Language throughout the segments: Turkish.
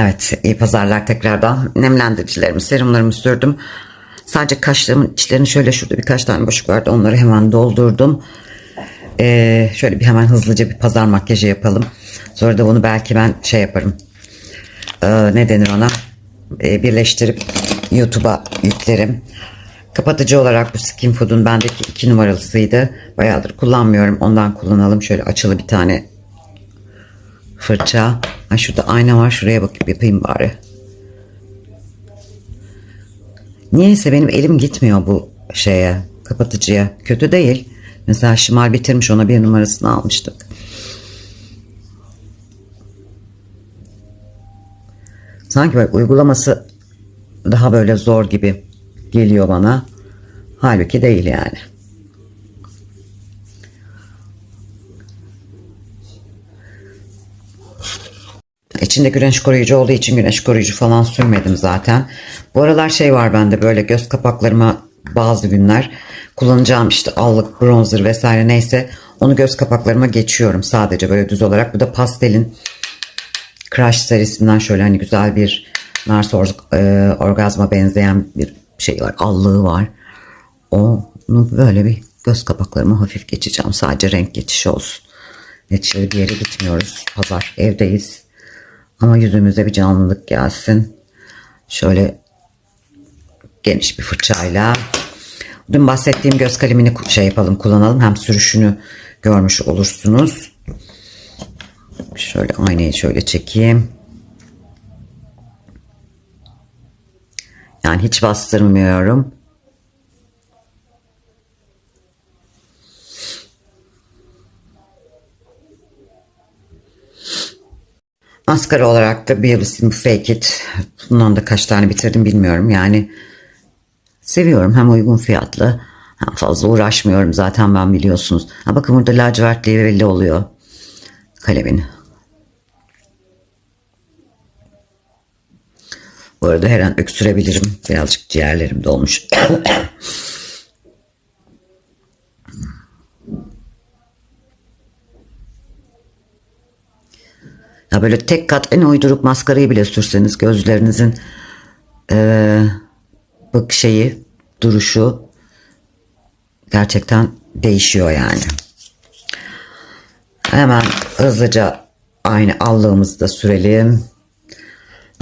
Evet, iyi pazarlar tekrardan. Nemlendiricilerimi, serumlarımı sürdüm. Sadece kaşlarımın içlerini şöyle şurada birkaç tane boşluk vardı. Onları hemen doldurdum. Ee, şöyle bir hemen hızlıca bir pazar makyajı yapalım. Sonra da bunu belki ben şey yaparım. Ee, ne denir ona? Ee, birleştirip YouTube'a yüklerim. Kapatıcı olarak bu Skin Food'un bendeki iki numaralısıydı. Bayağıdır kullanmıyorum. Ondan kullanalım. Şöyle açılı bir tane fırça. Ha şurada ayna var. Şuraya bakıp yapayım bari. Niyeyse benim elim gitmiyor bu şeye kapatıcıya. Kötü değil. Mesela Şimal bitirmiş ona bir numarasını almıştık. Sanki böyle uygulaması daha böyle zor gibi geliyor bana. Halbuki değil yani. İçinde güneş koruyucu olduğu için güneş koruyucu falan sürmedim zaten. Bu aralar şey var bende böyle göz kapaklarıma bazı günler kullanacağım işte allık, bronzer vesaire neyse onu göz kapaklarıma geçiyorum sadece böyle düz olarak. Bu da pastelin Crush serisinden şöyle hani güzel bir Nars or- e, orgazma benzeyen bir şey var. Allığı var. Onu böyle bir göz kapaklarıma hafif geçeceğim. Sadece renk geçişi olsun. Neticede bir yere gitmiyoruz. Pazar evdeyiz. Ama yüzümüze bir canlılık gelsin. Şöyle geniş bir fırçayla. Dün bahsettiğim göz kalemini şey yapalım kullanalım. Hem sürüşünü görmüş olursunuz. Şöyle aynayı şöyle çekeyim. Yani hiç bastırmıyorum. Maskara olarak da Bielis'in bu Fake It. Bundan da kaç tane bitirdim bilmiyorum. Yani seviyorum. Hem uygun fiyatlı hem fazla uğraşmıyorum. Zaten ben biliyorsunuz. Ha bakın burada lacivertliği belli oluyor. Kalemin. Bu arada her an öksürebilirim. Birazcık ciğerlerim dolmuş. ya böyle tek kat en uyduruk maskarayı bile sürseniz gözlerinizin eee bak şeyi duruşu gerçekten değişiyor yani. Hemen hızlıca aynı allığımızı da sürelim.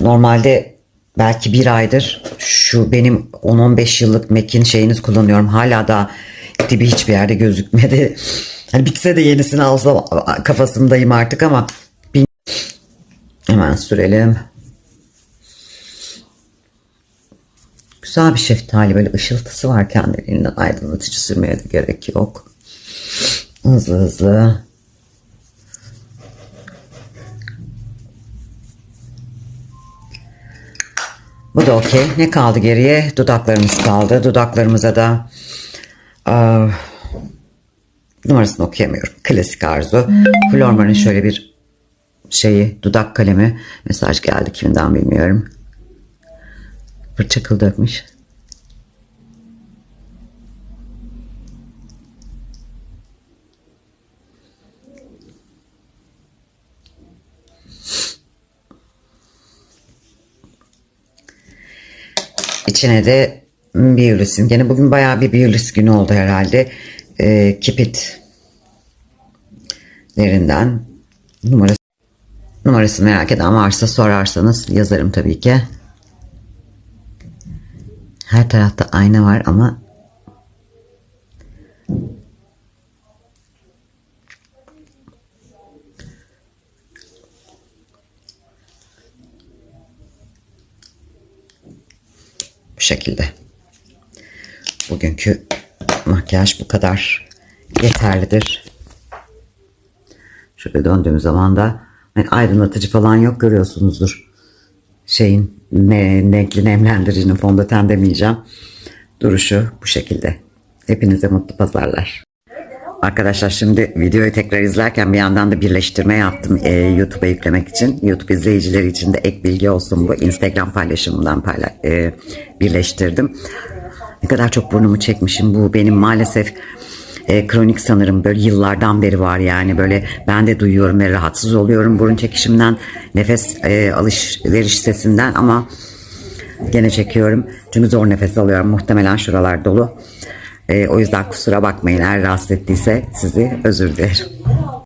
Normalde belki bir aydır şu benim 10-15 yıllık Mac'in şeyini kullanıyorum. Hala da dibi hiçbir yerde gözükmedi. Hani bitse de yenisini alsam kafasındayım artık ama. Hemen sürelim. Güzel bir şeftali böyle ışıltısı var kendiliğinden aydınlatıcı sürmeye de gerek yok. Hızlı hızlı. Bu da okey. Ne kaldı geriye? Dudaklarımız kaldı. Dudaklarımıza da aa, numarasını okuyamıyorum. Klasik arzu. Flormar'ın şöyle bir şeyi dudak kalemi mesaj geldi kimden bilmiyorum. Fırça kıl dökmüş. İçine de Biolis'in. Gene bugün bayağı bir Biolis günü oldu herhalde. Ee, Kipit'lerinden numarası numarası merak eden varsa sorarsanız yazarım tabii ki. Her tarafta ayna var ama bu şekilde. Bugünkü makyaj bu kadar yeterlidir. Şöyle döndüğüm zaman da aydınlatıcı falan yok görüyorsunuzdur. Şeyin ne, renkli nemlendiricinin fondöten demeyeceğim. Duruşu bu şekilde. Hepinize mutlu pazarlar. Arkadaşlar şimdi videoyu tekrar izlerken bir yandan da birleştirme yaptım e, YouTube'a yüklemek için. YouTube izleyicileri için de ek bilgi olsun bu. Instagram paylaşımından payla e, birleştirdim. Ne kadar çok burnumu çekmişim bu benim maalesef e, kronik sanırım böyle yıllardan beri var yani böyle ben de duyuyorum ve rahatsız oluyorum burun çekişimden nefes e, alışveriş sesinden ama gene çekiyorum çünkü zor nefes alıyorum muhtemelen şuralar dolu. E, o yüzden kusura bakmayın eğer rahatsız ettiyse sizi özür dilerim.